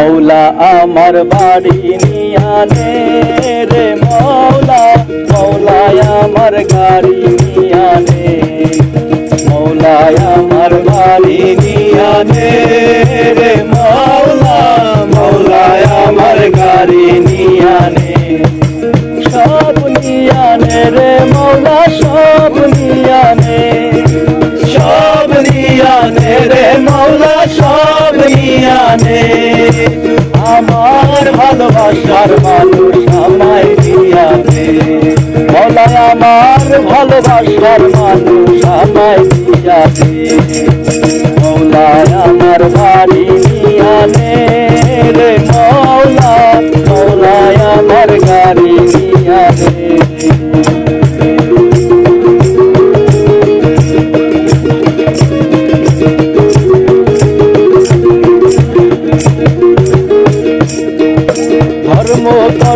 মৌলা আমার বাড়ি নিয়ানে রে মৌলা, মৌলায় আমার গাড়ি নিয়ানে মৌলায় আমার বাড়ি নিয়ানে রে মৌলা, মৌলায় আমার গাড়ি নিয়ানে সব নিয়ানে রে মৌলা, সব ভালোবাসার মানুষ আমায় দিয়াছে। বলায় আমার ভালোবাসার মানুষ, আমায় দিয়াছে। মৌলায় আমার বাড়ি নিয়ানে রে মৌলা মৌলায় আমার গাড়ি নিয়ানে ধর্ম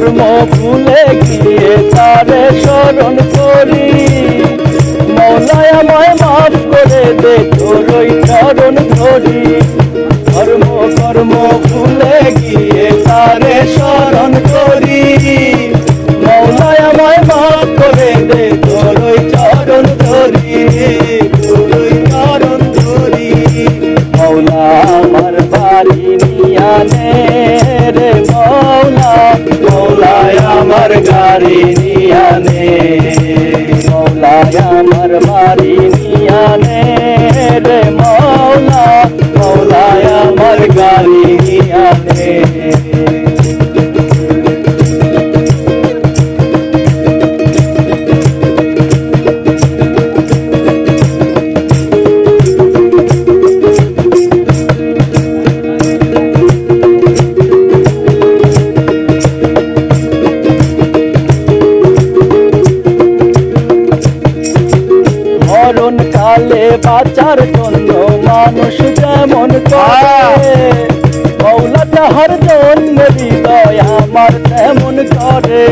ধর্ম ভুলে গিয়ে তারে স্মরণ করি। মৌলায় আমায় মাফ করে দে তোরই চরণ ধরি। ধর্ম কর্ম ভুলে গিয়ে তারে স্মরণ করি। মৌলায় আমায় মাফ করে দে তোরই চরণ ধরি। তোরই চরণ ধরি। মৌলা, আমার বাড়ি নিয়ানে রে মৌলা। আমার গাড়ি নিয়ানে মৌলা আমার বাড়ি নিয়ানে রে মৌলা মৌলা আমার গাড়ি মরণ কালে বাঁচার জন্য মানুষ যেমন করে। মৌলা তাহার জন্য হৃদয় আমার তেমন করে।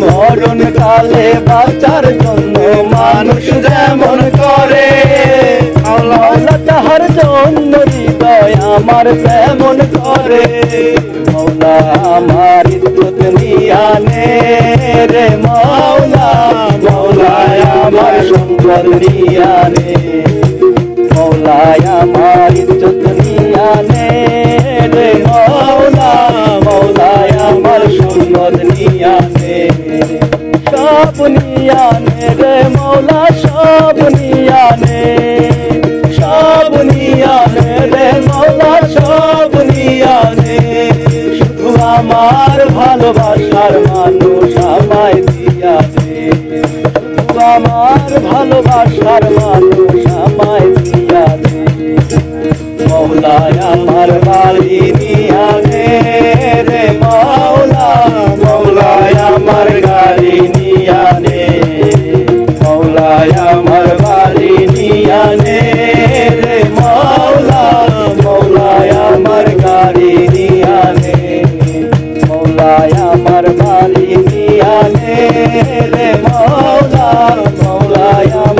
মরণ কালে বাঁচার জন্য মানুষ যেমন করে। মৌলা তাহার জন্য হৃদয় আমার তেমন করে। মৌলা আমার ইজ্জত নিয়ানে রে সম্পদ নিয়ানে মৌলায় আমার ইজ্জত নিয়ানে রে মৌলা, মৌলায় আমার সম্পদ নিয়ানে সব নিয়ানে রে মৌলা সব নিয়ানে সব নিয়ানে রে মৌলা সব নিয়ানে শুধু আমার ভালোবাসার মানুষ আমায় দিয়াছে, শুধু আমার ভালোবাসার মানুষ আমায় দিয়াছে মৌলায় আমার বাড়ি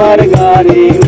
আমার গানে